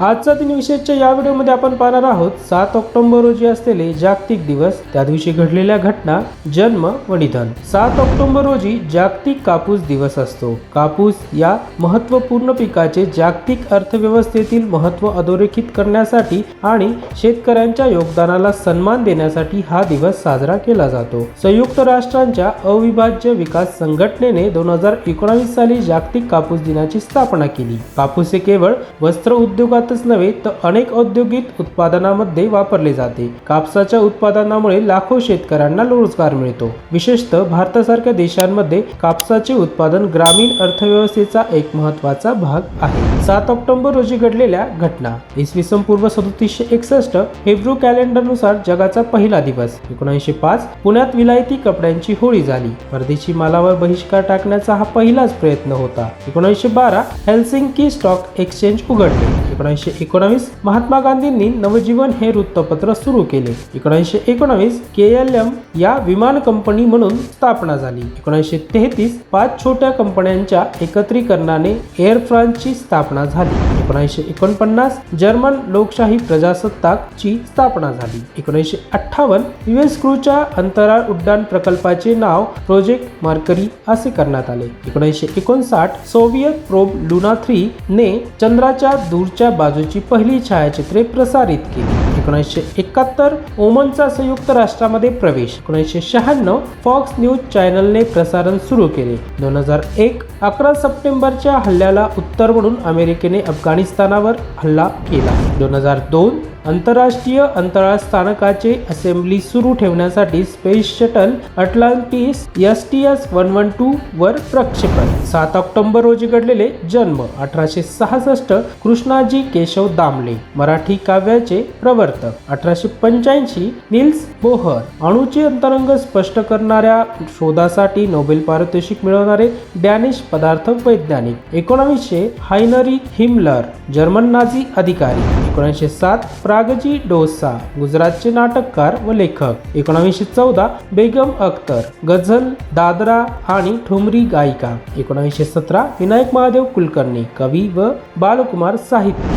आजचा दिन विशेषच्या या व्हिडिओमध्ये आपण पाहणार आहोत सात ऑक्टोबर रोजी असलेले जागतिक दिवस त्या दिवशी घडलेल्या घटना जन्म व निधन. सात ऑक्टोबर रोजी जागतिक कापूस दिवस असतो. कापूस या महत्त्वपूर्ण पिकाचे जागतिक अर्थव्यवस्थेतील महत्त्व अधोरेखित करण्यासाठी आणि शेतकऱ्यांच्या योगदानाला सन्मान देण्यासाठी हा दिवस साजरा केला जातो. संयुक्त राष्ट्रांच्या अविभाज्य विकास संघटनेने दोन हजार एकोणावीस साली जागतिक कापूस दिनाची स्थापना केली. कापूस हे केवळ वस्त्र उद्योगात उद्योगातच नव्हे तर अनेक औद्योगिक उत्पादनामध्ये वापरले जाते. कापसाच्या उत्पादनामुळे लाखो शेतकऱ्यांना रोजगार मिळतो. विशेषतः भारतासारख्या देशांमध्ये कापसाचे उत्पादन ग्रामीण अर्थव्यवस्थेचा एक महत्त्वाचा भाग आहे. सात ऑक्टोबर रोजी घडलेल्या घटना. इसवी सन पूर्व सदतीसशे एकसष्ट हेब्रू कॅलेंडरनुसार जगाचा पहिला दिवस. एकोणीसशे पाच पुण्यात विलायती कपड्यांची होळी झाली. परदेशी मालावर बहिष्कार टाकण्याचा हा पहिलाच प्रयत्न होता. एकोणीसशे बारा हेल्सिंकी स्टॉक एक्सचेंज उघडले. एकोणीसशे एकोणावीस महात्मा गांधींनी नवजीवन हे वृत्तपत्र सुरू केले. एकोणीसशे एकोणावीस के एल एम या विमान कंपनी म्हणून स्थापना झाली. एकोणीसशे तेहतीस पाच छोट्या कंपन्यांच्या एकत्रीकरणाने एअर फ्रान्सची स्थापना झाली. एकोणीसशे एकोणपन्नास जर्मन लोकशाही प्रजासत्ताकची स्थापना झाली. एकोणीसशे अठ्ठावन्न युएस क्रूच्या अंतराळ उड्डाण प्रकल्पाचे नाव प्रोजेक्ट मार्करी असे करण्यात आले. एकोणीसशे एकोणसाठ सोव्हिएत प्रोब लुना थ्री ने चंद्राच्या दूरच्या बाजूची पहिली छायाचित्रे प्रसारित केली. एकोणीसशे एकाहत्तर ओमनचा संयुक्त राष्ट्रामध्ये प्रवेश. एकोणीसशे शहाण्णव फॉक्स न्यूज चॅनलने प्रसारण सुरू केले. दोन हजार एक अकरा सप्टेंबरच्या हल्ल्याला उत्तर म्हणून अमेरिकेने अफगाणिस्तानावर हल्ला केला. दोन हजार दोन आंतरराष्ट्रीय अंतराळ स्थानकाचे असेंब्ली सुरू ठेवण्यासाठी space shuttle Atlantis S T S one one two वर प्रक्षेपण. सात ऑक्टोबर रोजी घडलेले जन्म. अठराशे सहासष्ट कृष्णाजी केशव दामले मराठी काव्याचे प्रवर्तक. अठराशे पंच्याऐंशी निल्स बोहर अणूचे अंतरंग स्पष्ट करणाऱ्या शोधासाठी नोबेल पारितोषिक मिळवणारे डॅनिश पदार्थ वैज्ञानिक. एकोणावीसशे हायनरी हिमलर जर्मन नाझी अधिकारी. एकोणीसशे सात प्रागजी डोसा गुजरातचे नाटककार व लेखक. एकोणावीसशे चौदा बेगम अख्तर गझल दादरा आणि ठुमरी गायिका. एकोणावीसशे सतरा विनायक महादेव कुलकर्णी कवी व बालकुमार साहित्य.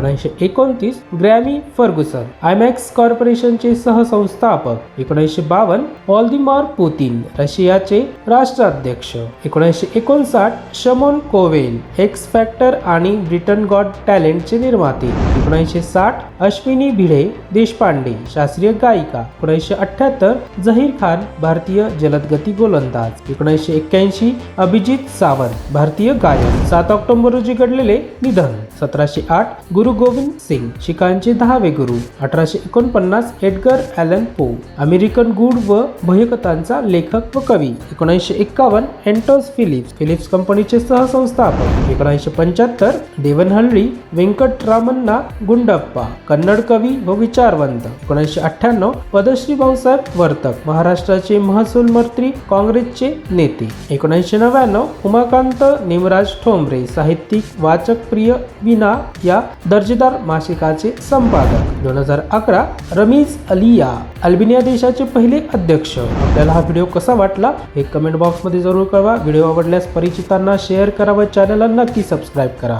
एकोणीसशे एकोणतीस ग्रॅमी फर्गुसन आयमॅक्स कॉर्पोरेशनचे सहसंस्थापक एकोणीसशे बावन्न व्लादिमीर पुतीन रशियाचे राष्ट्राध्यक्ष एकोणीसशे एकोणसाठ शमोन कोवेल एक्स फॅक्टर आणि ब्रिटन गॉड टॅलेंटचे निर्माते एकोणीसशे साठ अश्विनी भिडे देशपांडे शास्त्रीय गायिका एकोणीसशे अठ्याहत्तर जहीर खान भारतीय जलदगती गोलंदाज एकोणीसशे एक्क्याऐंशी अभिजित सावंत भारतीय गायक सात ऑक्टोबर रोजी घडलेले निधन सतराशे आठ गुरु गोविंद सिंग शिखांचे दहावे गुरु अठराशे एकोणपन्नास एडगर ॲलन पो अमेरिकन गूढ व भयकथांचा लेखक व कवी एकोणीसशे एक्कावन्न एंटोस फिलिप्स फिलिप्स कंपनीचे सहसंस्थापक एकोणीसशे पंच्याहत्तर देवनहल्ली व्यंकटरामन्ना गुंडप्पा कन्नड कवी व विचारवंत एकोणीसशे अठ्ठ्याण्णव पदश्री भाऊसाहेब वर्तक महाराष्ट्राचे महसूल मंत्री काँग्रेसचे नेते एकोणीसशे नव्याण्णव उमाकांत निमराज ठोंबरे साहित्यिक वाचक प्रिय विना या दर्जेदार मासिकाचे संपादक. दोन हजार अकरा रमीज अलिया अल्बिनिया देशाचे पहिले अध्यक्ष. आपल्याला हा व्हिडिओ कसा वाटला हे कमेंट बॉक्समध्ये जरूर कळवा. व्हिडिओ आवडल्यास परिचितांना शेअर करा व चॅनलला नक्की सबस्क्राईब करा.